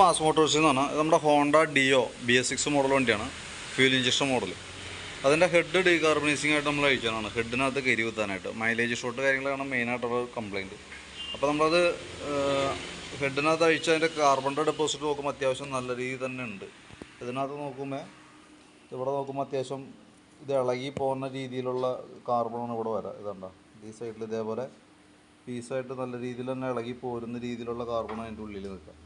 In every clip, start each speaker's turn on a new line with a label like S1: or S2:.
S1: Mass Motors എന്ന് പറഞ്ഞാൽ ഇത് നമ്മുടെ Honda Dio B S six model വണ്ടിയാണ്. ഫ്യൂൽ ഇഞ്ചക്ഷൻ മോഡൽ അതിന്റെ ഹെഡ് ഡീകാർബണൈസിങ് ആയിട്ട് നമ്മൾ അഴിക്കാനാണ് ഹെഡിനകത്ത് കരി കുത്താനായിട്ട്. മൈലേജ് ഷോട്ട് കാര്യങ്ങളാണ് മെയിനായിട്ടുള്ള കംപ്ലയിന്റ് അപ്പോൾ നമ്മളത് ഹെഡിനകത്ത് അഴിച്ച് അതിന്റെ കാർബണിന്റെ ഡെപ്പോസിറ്റ് നോക്കുമ്പോൾ അത്യാവശ്യം നല്ല രീതിയിൽ തന്നെ ഉണ്ട്. ഇതിനകത്ത് നോക്കുമ്പോൾ ഇവിടെ നോക്കുമ്പോൾ അത്യാവശ്യം ഇത് ഇളകി പോകുന്ന രീതിയിലുള്ള കാർബണാണ് ഇവിടെ വരാം ഇതുണ്ടോ ഈ സൈഡിൽ ഇതേപോലെ പീസായിട്ട് നല്ല രീതിയിൽ തന്നെ ഇളകി പോരുന്ന രീതിയിലുള്ള കാർബൺ അതിന്റെ ഉള്ളിൽ നിൽക്കാം.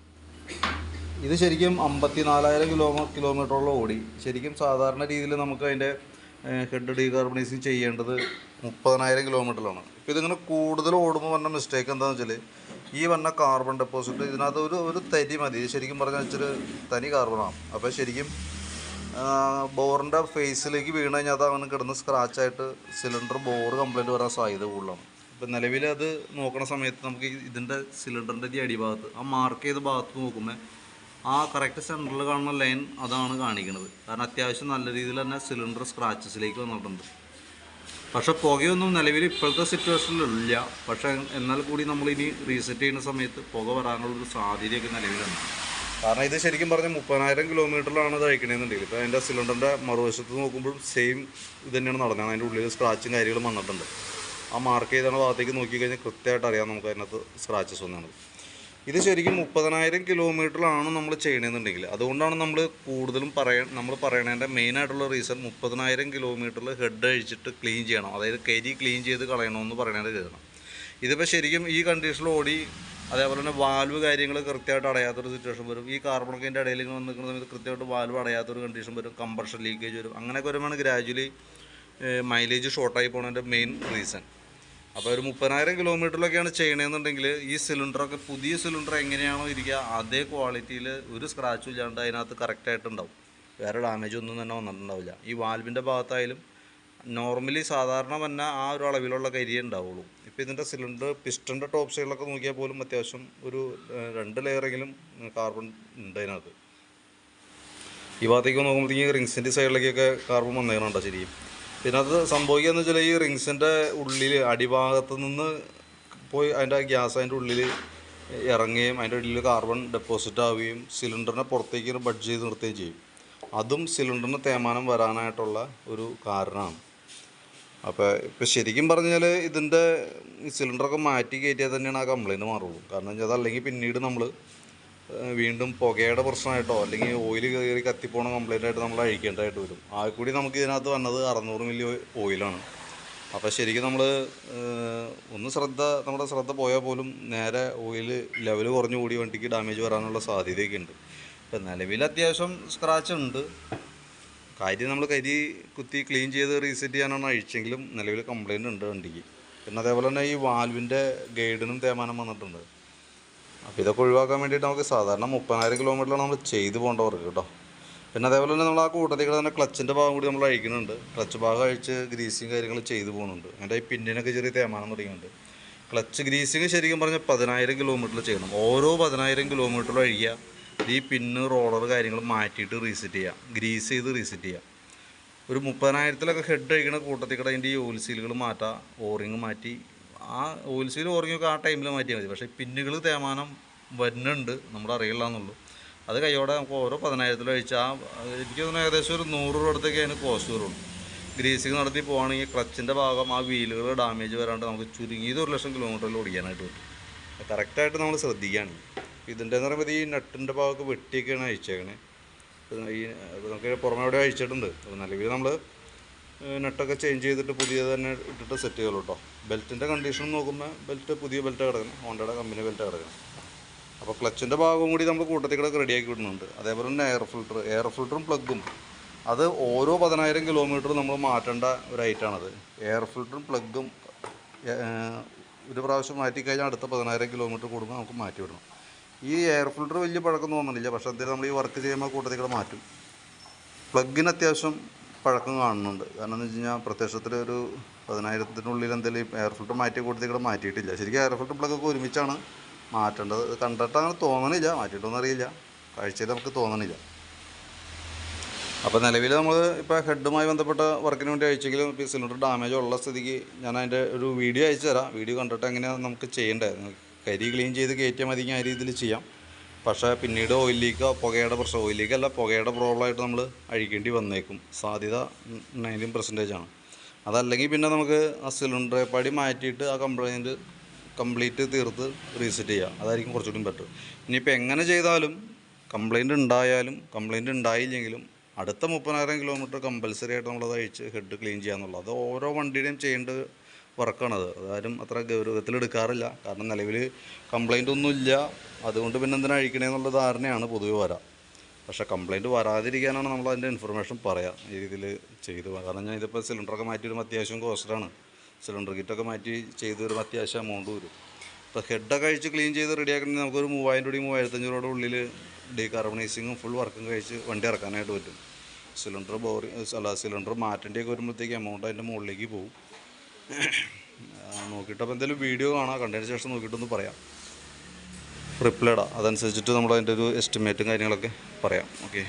S1: ഇത് ശരിക്കും അമ്പത്തി നാലായിരം കിലോമീ കിലോമീറ്ററോളം ഓടി. ശരിക്കും സാധാരണ രീതിയിൽ നമുക്ക് അതിന്റെ ഹെഡ് ഡീകാർബണൈസിങ് ചെയ്യേണ്ടത് മുപ്പതിനായിരം കിലോമീറ്ററിലാണ്. ഇപ്പോൾ ഇതിങ്ങനെ കൂടുതൽ ഓടുമ്പോൾ വന്ന മിസ്റ്റേക്ക് എന്താണെന്ന് വെച്ചാൽ ഈ വന്ന കാർബൺ ഡെപ്പോസിറ്റ് ഇതിനകത്ത് ഒരു ഒരു തരി മതി. ശരിക്കും പറഞ്ഞാൽ വെച്ചാൽ തനി കാർബണാണ് അപ്പോൾ ശരിക്കും ബോറിന്റെ ഫേസിലേക്ക് വീണ് കഴിഞ്ഞാൽ അത് അവന് കിടന്ന് സ്ക്രാച്ചായിട്ട് സിലിണ്ടർ ബോർ കംപ്ലൈന്റ് വരാൻ സാധ്യത കൂടുതലാണ്. ഇപ്പം നിലവിൽ അത് നോക്കണ സമയത്ത് നമുക്ക് ഇതിന്റെ സിലിണ്ടറിന്റെ ഈ അടിഭാഗത്ത് ആ മാർക്ക് ചെയ്ത ഭാഗത്ത് നോക്കുമ്പോൾ ആ കറക്റ്റ് സെന്ററിൽ കാണുന്ന ലൈൻ അതാണ് കാണിക്കുന്നത് കാരണം അത്യാവശ്യം നല്ല രീതിയിൽ തന്നെ സിലിണ്ടർ സ്ക്രാച്ചസിലേക്ക് വന്നിട്ടുണ്ട്. പക്ഷെ പുകയൊന്നും നിലവിൽ ഇപ്പോഴത്തെ സിറ്റുവേഷനിലില്ല പക്ഷേ എന്നാൽ കൂടി നമ്മൾ ഇനി റീസെറ്റ് ചെയ്യുന്ന സമയത്ത് പുക വരാനുള്ളൊരു സാധ്യതയൊക്കെ നിലവിലുണ്ട്. കാരണം ഇത് ശരിക്കും പറഞ്ഞാൽ മുപ്പതിനായിരം കിലോമീറ്ററിലാണ് ഇത് അയക്കണമെന്നുണ്ടെങ്കിൽ ഇപ്പോൾ അതിന്റെ സിലിണ്ടറിന്റെ മറുവശത്ത് നോക്കുമ്പോഴും സെയിം ഇത് തന്നെയാണ് നടന്നത്. അതിന്റെ ഉള്ളിൽ സ്ക്രാച്ചും കാര്യങ്ങളും വന്നിട്ടുണ്ട്. ആ മാർക്ക് ചെയ്ത ഭാഗത്തേക്ക് നോക്കിക്കഴിഞ്ഞാൽ കൃത്യമായിട്ട് അറിയാം നമുക്ക് അതിനകത്ത് സ്ക്രാച്ചസ് വന്നത് ഇത് ശരിക്കും മുപ്പതിനായിരം കിലോമീറ്ററിലാണ് നമ്മൾ ചെയ്യണമെന്നുണ്ടെങ്കിൽ അതുകൊണ്ടാണ് നമ്മൾ കൂടുതലും പറയ നമ്മൾ പറയണതിന്റെ മെയിനായിട്ടുള്ള റീസൺ മുപ്പതിനായിരം കിലോമീറ്ററിൽ ഹെഡ് അഴിച്ചിട്ട് ക്ലീൻ ചെയ്യണം. അതായത് കരി ക്ലീൻ ചെയ്ത് കളയണമെന്ന് പറയണതിന്റെ കാരണം ഇതിപ്പോൾ ശരിക്കും ഈ കണ്ടീഷനിൽ ഓടി അതേപോലെ തന്നെ വാൽവ് കാര്യങ്ങൾ കൃത്യമായിട്ട് അടയാത്തൊരു സിറ്റുവേഷൻ വരും. ഈ കാർബണൊക്കെ ഇടയിൽ വന്ന് നിൽക്കുന്ന സമയത്ത് കൃത്യമായിട്ട് വാൽവ് അടയാത്തൊരു കണ്ടീഷൻ വരും. കമ്പർഷൻ ലീക്കേജ് വരും. അങ്ങനെയൊക്കെ വരുമ്പോഴാണ് ഗ്രാജുവലി മൈലേജ് ഷോർട്ടായി പോകുന്നതിന്റെ മെയിൻ റീസൺ അപ്പോൾ ഒരു മുപ്പതിനായിരം കിലോമീറ്ററിലൊക്കെയാണ് ചെയ്യണമെന്നുണ്ടെങ്കിൽ ഈ സിലിണ്ടറൊക്കെ പുതിയ സിലിണ്ടർ എങ്ങനെയാണോ ഇരിക്കുക അതേ ക്വാളിറ്റിയിൽ ഒരു സ്ക്രാച്ചും ഇല്ലാണ്ട് അതിനകത്ത് കറക്റ്റായിട്ടുണ്ടാവും വേറെ ഡാമേജ് ഒന്നും തന്നെ വന്നിട്ടുണ്ടാവില്ല. ഈ വാൽവിന്റെ ഭാഗത്തായാലും നോർമലി സാധാരണ തന്നെ ആ ഒരു അളവിലുള്ള കരിയേ ഉണ്ടാവുള്ളൂ. ഇപ്പോൾ ഇതിന്റെ സിലിണ്ടർ പിസ്റ്റന്റെ ടോപ്പ് സൈഡിലൊക്കെ നോക്കിയാൽ പോലും അത്യാവശ്യം ഒരു രണ്ട് ലെയറെങ്കിലും കാർബൺ ഉണ്ട് അതിനകത്ത്. ഈ ഭാഗത്തേക്ക് നോക്കുമ്പോഴത്തേക്ക് റിങ്സിന്റെ സൈഡിലേക്കൊക്കെ കാർബൺ വന്നേക്കണുണ്ടോ ശരിക്കും? ഇതിനകത്ത് സംഭവിക്കുകയെന്ന് വെച്ചാൽ ഈ റിങ്സിന്റെ ഉള്ളിൽ അടിഭാഗത്ത് നിന്ന് പോയി അതിന്റെ ഗ്യാസ് അതിന്റെ ഉള്ളിൽ ഇറങ്ങുകയും അതിന്റെ ഉള്ളിൽ കാർബൺ ഡെപ്പോസിറ്റ് ആവുകയും സിലിണ്ടറിനെ പുറത്തേക്ക് ബഡ്ജ് ചെയ്ത് നിർത്തുകയും ചെയ്യും. അതും സിലിണ്ടറിന് തേമാനം വരാനായിട്ടുള്ള ഒരു കാരണമാണ്. അപ്പോൾ ഇപ്പോൾ ശരിക്കും പറഞ്ഞാൽ ഇതിന്റെ സിലിണ്ടറൊക്കെ മാറ്റി കയറ്റിയാൽ തന്നെയാണ് ആ കംപ്ലയിന്റ് മാറുള്ളൂ. കാരണം വെച്ചാൽ അതല്ലെങ്കിൽ പിന്നീട് നമ്മൾ വീണ്ടും പുകയുടെ പ്രശ്നമായിട്ടോ അല്ലെങ്കിൽ ഓയിൽ കയറി കത്തിപ്പോണ കംപ്ലൈന്റ് ആയിട്ട് നമ്മൾ അഴിക്കേണ്ടതായിട്ട് വരും. ആ കൂടി നമുക്ക് ഇതിനകത്ത് വന്നത് അറുന്നൂറ് മില്ലി ഓയിലാണ് അപ്പോൾ ശരിക്കും നമ്മൾ ഒന്ന് ശ്രദ്ധ നമ്മുടെ ശ്രദ്ധ പോയാൽ പോലും നേരെ ഓയിൽ ലെവൽ കുറഞ്ഞു കൂടി വണ്ടിക്ക് ഡാമേജ് വരാനുള്ള സാധ്യതയൊക്കെ ഉണ്ട്. ഇപ്പം നിലവിൽ അത്യാവശ്യം സ്ക്രാച്ച് ഉണ്ട്. കാര്യം നമ്മൾ കരി കുത്തി ക്ലീൻ ചെയ്ത് റീസെറ്റ് ചെയ്യാനാണ് അഴിച്ചെങ്കിലും നിലവിൽ കംപ്ലയിന്റ് ഉണ്ട് വണ്ടിക്ക്. പിന്നെ അതേപോലെ തന്നെ ഈ വാൽവിന്റെ ഗൈഡിനും തേമാനം വന്നിട്ടുണ്ട്. അപ്പോൾ ഇതൊക്കെ ഒഴിവാക്കാൻ വേണ്ടിയിട്ട് നമുക്ക് സാധാരണ മുപ്പതിനായിരം കിലോമീറ്ററിലാണ് നമ്മൾ ചെയ്തു പോകേണ്ട വർക്ക് കേട്ടോ പിന്നെ അതേപോലെ തന്നെ നമ്മൾ ആ കൂട്ടത്തിൽ കൂടെ തന്നെ ക്ലച്ചിന്റെ ഭാഗം കൂടി നമ്മൾ അഴിക്കുന്നുണ്ട്. ക്ലച്ച് ഭാഗം അഴിച്ച് ഗ്രീസിങ് കാര്യങ്ങൾ ചെയ്തു പോകുന്നുണ്ട്. അതിന്റെ ഈ പിന്നിനൊക്കെ ചെറിയ തേമാനം തുടങ്ങിയിട്ടുണ്ട്. ക്ലച്ച് ഗ്രീസിങ് ശരിക്കും പറഞ്ഞാൽ പതിനായിരം കിലോമീറ്ററിൽ ചെയ്യണം. ഓരോ പതിനായിരം കിലോമീറ്ററിലും അഴിക്കുക ഈ പിന്ന് റോളർ കാര്യങ്ങൾ മാറ്റിയിട്ട് റീസെറ്റ് ചെയ്യുക ഗ്രീസ് ചെയ്ത് റീസെറ്റ് ചെയ്യുക ഒരു മുപ്പതിനായിരത്തിലൊക്കെ ഹെഡ് അഴിക്കണ കൂട്ടത്തിൽ കൂടെ അതിന്റെ ഈ ഓയിൽ സീലുകൾ മാറ്റുക ഓറിങ് മാറ്റി ആ ഓയിൽ സീൽ ആ ടൈമിൽ മാറ്റിയാൽ മതി. പക്ഷേ പിന്നുകൾ തേമാനം വരുന്നുണ്ട്. നമ്മുടെ അറിയില്ല എന്നുള്ളൂ അത് കൈയോടെ നമുക്ക് ഓരോ പതിനായിരത്തിൽ അഴിച്ച് ആ എനിക്ക് തോന്നുന്നു ഏകദേശം ഒരു നൂറ് രൂപ അടുത്തേക്ക് അതിന് കോസ്റ്റ് വരുള്ളൂ. ഗ്രീസിങ് നടത്തി പോകുകയാണെങ്കിൽ ക്ലച്ചിന്റെ ഭാഗം ആ വീലുകൾ ഡാമേജ് വരാണ്ട് നമുക്ക് ചുരുങ്ങിയത് ഒരു ലക്ഷം കിലോമീറ്ററിൽ ഓടിക്കാനായിട്ട് പറ്റും. കറക്റ്റായിട്ട് നമ്മൾ ശ്രദ്ധിക്കുകയാണ്. ഇതിന്റെ എന്ന് പറയുമ്പോൾ ഈ നട്ടിന്റെ ഭാഗമൊക്കെ വെട്ടിയൊക്കെയാണ് അഴിച്ചേക്കണേ. ഈ നമുക്ക് പുറമെ എവിടെ അഴിച്ചിട്ടുണ്ട്. അപ്പോൾ നല്ല രീതിയിൽ നമ്മൾ നെട്ടൊക്കെ ചേഞ്ച് ചെയ്തിട്ട് പുതിയത് തന്നെ ഇട്ടിട്ട് സെറ്റ് ചെയ്യുള്ളൂ കേട്ടോ ബെൽറ്റിന്റെ കണ്ടീഷൻ നോക്കുമ്പോൾ ബെൽറ്റ് പുതിയ ബെൽറ്റ് കിടക്കണം. ഹോണ്ടയുടെ കമ്പനി ബെൽറ്റ് കിടക്കണം. അപ്പോൾ ക്ലച്ചിന്റെ ഭാഗവും കൂടി നമ്മൾ കൂട്ടത്തിൽ കൂടെ റെഡിയാക്കി വിടുന്നുണ്ട്. അതേപോലെ തന്നെ എയർ ഫിൽട്ടർ എയർ ഫിൽട്ടറും പ്ലഗും അത് ഓരോ പതിനായിരം കിലോമീറ്റർ നമ്മൾ മാറ്റേണ്ട ഒരു ഐറ്റാണത് എയർ ഫിൽട്ടറും പ്ലഗും ഒരു പ്രാവശ്യം മാറ്റിക്കഴിഞ്ഞാൽ അടുത്ത പതിനായിരം കിലോമീറ്റർ കൂടുമ്പോൾ നമുക്ക് മാറ്റി വിടണം. ഈ എയർ ഫിൽട്ടർ വലിയ പഴക്കം തോന്നുന്നില്ല പക്ഷേ എന്തായാലും നമ്മൾ ഈ വർക്ക് ചെയ്യുമ്പോൾ കൂട്ടത്തിൽ കൂടെ മാറ്റും. പ്ലഗിന് അത്യാവശ്യം പഴക്കം കാണുന്നുണ്ട്. കാരണം എന്ന് വെച്ച് കഴിഞ്ഞാൽ പ്രത്യക്ഷത്തിൽ ഒരു പതിനായിരത്തിനുള്ളിൽ എന്തെങ്കിലും എയർ ഫിൽറ്റർ മാറ്റി കൊടുത്തിട്ട് മാറ്റിയിട്ടില്ല. ശരിക്കും എയർ ഫിൽറ്റർ പ്ലഗൊക്കെ ഒരുമിച്ചാണ് മാറ്റേണ്ടത്. ഇത് കണ്ടിട്ട് അങ്ങനെ തോന്നണില്ല. മാറ്റിയിട്ടൊന്നും അറിയില്ല. കാഴ്ചയിൽ നമുക്ക് തോന്നണില്ല. അപ്പോൾ നിലവിൽ നമ്മൾ ഇപ്പോൾ ഹെഡുമായി ബന്ധപ്പെട്ട വർക്കിന് വേണ്ടി അയച്ചെങ്കിലും ഇപ്പോൾ സിലിണ്ടർ ഡാമേജ് ഉള്ള സ്ഥിതിക്ക് ഞാൻ അതിന്റെ ഒരു വീഡിയോ അയച്ചു തരാം. വീഡിയോ കണ്ടിട്ട് എങ്ങനെയാണ് നമുക്ക് ചെയ്യേണ്ടത്? കരി ക്ലീൻ ചെയ്ത് കയറ്റിയാൽ മതി ആ രീതിയിൽ ചെയ്യാം. പക്ഷേ പിന്നീട് ഓയിൽ ലീക്കോ പുകയുടെ പ്രശ്നം ഓയിൽ ലീക്കല്ല പുകയുടെ പ്രോബ്ലമായിട്ട് നമ്മൾ അഴിക്കേണ്ടി വന്നേക്കും. സാധ്യത നയന്റീൻ പെർസെന്റേജ് ആണ്. അതല്ലെങ്കിൽ പിന്നെ നമുക്ക് ആ സിലിണ്ടർ പടി മാറ്റിയിട്ട് ആ കംപ്ലൈന്റ് കംപ്ലീറ്റ് തീർത്ത് റീസെറ്റ് ചെയ്യുക അതായിരിക്കും കുറച്ചുകൂടി ബെറ്റർ ഇനിയിപ്പോൾ എങ്ങനെ ചെയ്താലും കംപ്ലൈന്റ് ഉണ്ടായാലും കംപ്ലൈന്റ് ഉണ്ടായില്ലെങ്കിലും അടുത്ത മുപ്പതിനായിരം കിലോമീറ്റർ കമ്പൽസറി ആയിട്ട് നമ്മളത് അഴിച്ച് ഹെഡ് ക്ലീൻ ചെയ്യാന്നുള്ളത് അത് ഓരോ വണ്ടിയുടെയും ചെയ്യേണ്ട വർക്കാണത് അതാരും അത്ര ഗൗരവത്തിൽ എടുക്കാറില്ല. കാരണം നിലവിൽ കംപ്ലൈന്റ് ഒന്നുമില്ല അതുകൊണ്ട് പിന്നെ എന്തിനാ അഴിക്കണേന്നുള്ള ധാരണയാണ് പൊതുവെ വരാം. പക്ഷേ കംപ്ലൈന്റ് വരാതിരിക്കാനാണ് നമ്മൾ അതിന്റെ ഇൻഫർമേഷൻ പറയാം. ഈ രീതിയിൽ ചെയ്ത്. കാരണം ഞാൻ ഇതിപ്പോൾ സിലിണ്ടറൊക്കെ മാറ്റി വരുമ്പോൾ അത്യാവശ്യം കോസ്റ്റാണ് സിലിണ്ടർ കിറ്റൊക്കെ മാറ്റി ചെയ്ത് വരുമ്പോൾ അത്യാവശ്യം എമൗണ്ട് വരും. ഇപ്പോൾ ഹെഡൊക്കെ കഴിച്ച് ക്ലീൻ ചെയ്ത് റെഡിയാക്കണമെങ്കിൽ നമുക്കൊരു മൂവായിരം രൂപയും മൂവായിരത്തഞ്ഞൂറ് രൂപയുടെ ഉള്ളിൽ ഡീകാർബണൈസിങ്ങും ഫുൾ വർക്കും കഴിച്ച് വണ്ടി ഇറക്കാനായിട്ട് പറ്റും. സിലിണ്ടർ ബോറി അല്ല സിലിണ്ടർ മാറ്റേണ്ടിയൊക്കെ വരുമ്പോഴത്തേക്ക് എമൗണ്ട് അതിന്റെ മുകളിലേക്ക് പോകും. നോക്കിയിട്ട് അപ്പോൾ എന്തെങ്കിലും വീഡിയോ കാണാം. കണ്ടതിന് ശേഷം നോക്കിയിട്ടൊന്ന് പറയാം. റിപ്ലൈഡാണ് അതനുസരിച്ചിട്ട് നമ്മൾ അതിന്റെ ഒരു എസ്റ്റിമേറ്റും കാര്യങ്ങളൊക്കെ പറയാം. ഓക്കെ